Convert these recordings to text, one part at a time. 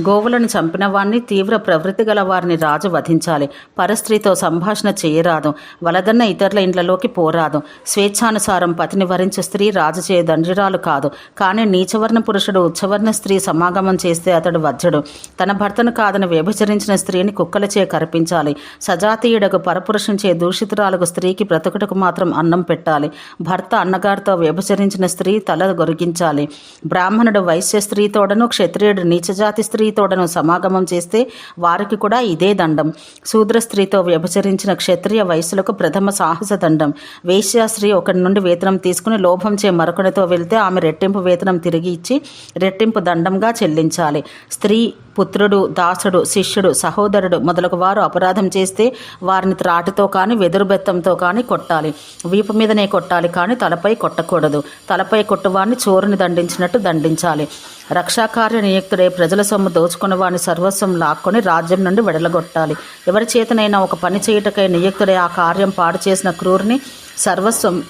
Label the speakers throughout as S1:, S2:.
S1: గోవులను చంపిన వారిని తీవ్ర ప్రవృత్తి గల వారిని రాజు వధించాలి. పరస్త్రీతో సంభాషణ చేయరాదు. వలదన్న ఇతరుల ఇండ్లలోకి పోరాదు. స్వేచ్ఛానుసారం పతిని వరించి స్త్రీ రాజు చే దండ్రిరాలు కాదు. కానీ నీచవర్ణ పురుషుడు ఉచ్చవర్ణ స్త్రీ సమాగమం చేస్తే అతడు వజ్జడు తన భర్తను కాదని వ్యభిచరించిన స్త్రీని కుక్కలచే కరిపించాలి. సజాతీయుడకు పరపురుషునిచే దూషితురాలకు స్త్రీకి బ్రతుకుటకు మాత్రం అన్నం పెట్టాలి. భర్త అన్నగారితో వ్యభిచరించిన స్త్రీ తల గొరిగించాలి. బ్రాహ్మణుడు వైశ్య స్త్రీతోడను క్షత్రియుడు నీచజాతి స్త్రీ స్త్రీ తోడను సమాగమం చేస్తే వారికి కూడా ఇదే దండం. శూద్ర స్త్రీతో వ్యభిచరించిన క్షత్రియ వయసులకు ప్రథమ సాహస దండం. వేశ్యా స్త్రీ ఒకటి నుండి వేతనం తీసుకుని లోభం చే మరొకరితో వెళ్తే ఆమె రెట్టింపు వేతనం తిరిగి ఇచ్చి రెట్టింపు దండంగా చెల్లించాలి. స్త్రీ పుత్రుడు దాసుడు శిష్యుడు సహోదరుడు మొదలగు వారు అపరాధం చేస్తే వారిని త్రాటితో కానీ వెదురు బెత్తంతో కానీ కొట్టాలి. వీపు మీదనే కొట్టాలి కానీ తలపై కొట్టకూడదు. తలపై కొట్టువాడిని చోరుని దండించినట్టు దండించాలి. రక్షాకార్య నియుక్తుడే ప్రజల సొమ్ము దోచుకున్న వాడిని సర్వస్వం లాక్కొని రాజ్యం నుండి వెడలగొట్టాలి. ఎవరి చేతనైనా ఒక పని చేయుటకై నియుక్తుడే ఆ కార్యం పాడు చేసిన క్రూరిని సర్వస్వం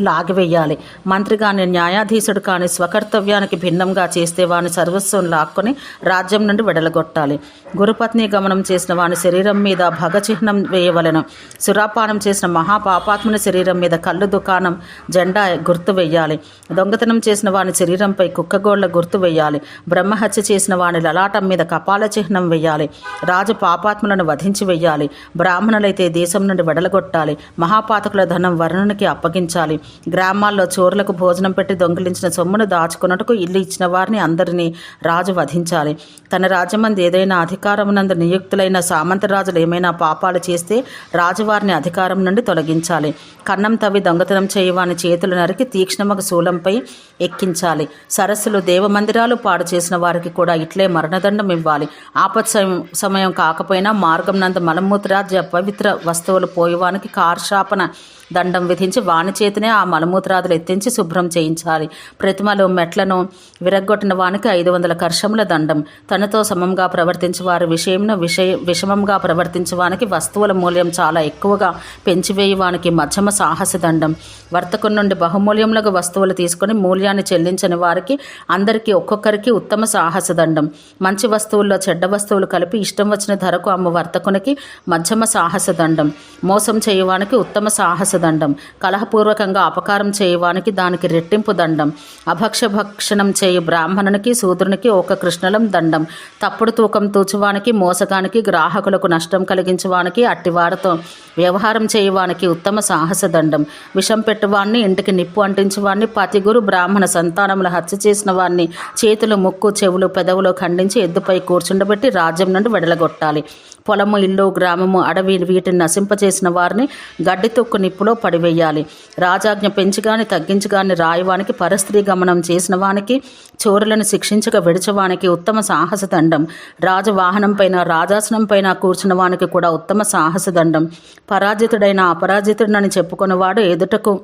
S1: లాగివేయాలి. మంత్రి కానీ న్యాయాధీశుడు కానీ స్వకర్తవ్యానికి భిన్నంగా చేస్తే వాని సర్వస్వం లాక్కొని రాజ్యం నుండి వెడలగొట్టాలి. గురుపత్ని గమనం చేసిన వాని శరీరం మీద భగచిహ్నం వేయవలెను. సురాపానం చేసిన మహాపాపాత్ముని శరీరం మీద కళ్ళు దుకాణం జెండా గుర్తు వేయాలి దొంగతనం చేసిన వాని శరీరంపై కుక్కగోళ్ళ గుర్తు వేయాలి బ్రహ్మహత్య చేసిన వాని లలాటం మీద కపాల చిహ్నం వేయాలి రాజు పాపాత్ములను వధించి వేయాలి బ్రాహ్మణులైతే దేశం నుండి వెడలగొట్టాలి. మహాపాతకుల ధనం వర్ణునికి అప్పగించాలి. గ్రామాల్లో చోర్లకు భోజనం పెట్టి దొంగిలించిన సొమ్మును దాచుకున్నట్టుకు ఇల్లు ఇచ్చిన వారిని అందరినీ రాజు వధించాలి. తన రాజ్యమంది ఏదైనా అధికారమునందు నియుక్తులైన సామంతరాజులు ఏమైనా పాపాలు చేస్తే రాజువారిని అధికారం నుండి తొలగించాలి. కన్నం తవ్వి దొంగతనం చేయవాని చేతులు నరికి తీక్ష్ణమగ శూలంపై ఎక్కించాలి. సరస్సులు దేవమందిరాలు పాడు చేసిన వారికి కూడా ఇట్లే మరణదండం ఇవ్వాలి. ఆపత్ సమయం- సమయం కాకపోయినా మార్గం నందు మలమూత్రాజ్య పవిత్ర వస్తువులు పోయేవానికి కార్షాపన దండం విధించి వాని చేతినే ఆ మలమూత్రాదులు ఎత్తించి శుభ్రం చేయించాలి. ప్రతిమలు మెట్లను విరగ్గొట్టిన వానికి ఐదు వందల కర్షముల దండం. తనతో సమంగా ప్రవర్తించే వారి విషయంను విషయ విషమంగా ప్రవర్తించే వానికి వస్తువుల మూల్యం చాలా ఎక్కువగా పెంచివేయి వానికి మధ్యమ సాహస దండం. వర్తకుని నుండి బహుమూల్యములకు వస్తువులు తీసుకొని మూల్యాన్ని చెల్లించని వారికి అందరికీ ఒక్కొక్కరికి ఉత్తమ సాహస దండం. మంచి వస్తువుల్లో చెడ్డ వస్తువులు కలిపి ఇష్టం వచ్చిన ధరకు అమ్మ వర్తకునికి మధ్యమ సాహస దండం. మోసం చేయవానికి ఉత్తమ సాహస దండం. కలహపూర్వకంగా అపకారం చేయవానికి దానికి రెట్టింపు దండం. అభక్ష భక్షణం చేయు బ్రాహ్మణునికి శూద్రునికి ఒక కృష్ణలం దండం. తప్పుడు తూకం తూచువానికి మోసగానికి గ్రాహకులకు నష్టం కలిగించువానికి అట్టివారితో వ్యవహారం చేయవానికి ఉత్తమ సాహస దండం. విషం పెట్టువాన్ని ఇంటికి నిప్పు అంటించువాన్ని పతిగురు బ్రాహ్మణ సంతానములు హత్య చేసిన వారిని చేతులు ముక్కు చెవులు పెదవులు ఖండించి ఎద్దుపై కూర్చుండబెట్టి రాజ్యం నుండి వెడలగొట్టాలి. పొలము ఇల్లు గ్రామము అడవి వీటిని నశింపచేసిన వారిని గడ్డి తొక్కు నిప్పులో పడివేయాలి. రాజాజ్ఞ పెంచిగాని తగ్గించగాని రాయవానికి పరస్త్రీ గమనం చేసిన వానికి చోరులను శిక్షించక విడిచవానికి ఉత్తమ సాహస దండం. రాజవాహనం పైన రాజాసనం పైన కూర్చున్న వానికి కూడా ఉత్తమ సాహస దండం. పరాజితుడైన అపరాజితుడని చెప్పుకున్నవాడు ఎదుటకు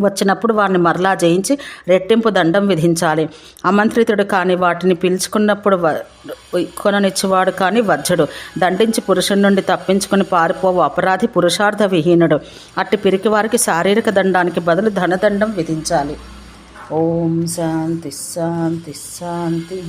S1: వచ్చినప్పుడు వారిని మరలా జయించి రెట్టింపు దండం విధించాలి. అమంత్రితుడు కానీ వాటిని పిలుచుకున్నప్పుడు వ- కానీ వజ్జడు దండించి పురుషుడి నుండి తప్పించుకుని పారిపోవు అపరాధి పురుషార్థ విహీనుడు. అట్టి పిరికి వారికి శారీరక దండానికి బదులు ధనదండం విధించాలి. ఓం శాంతి శాంతి శాంతి.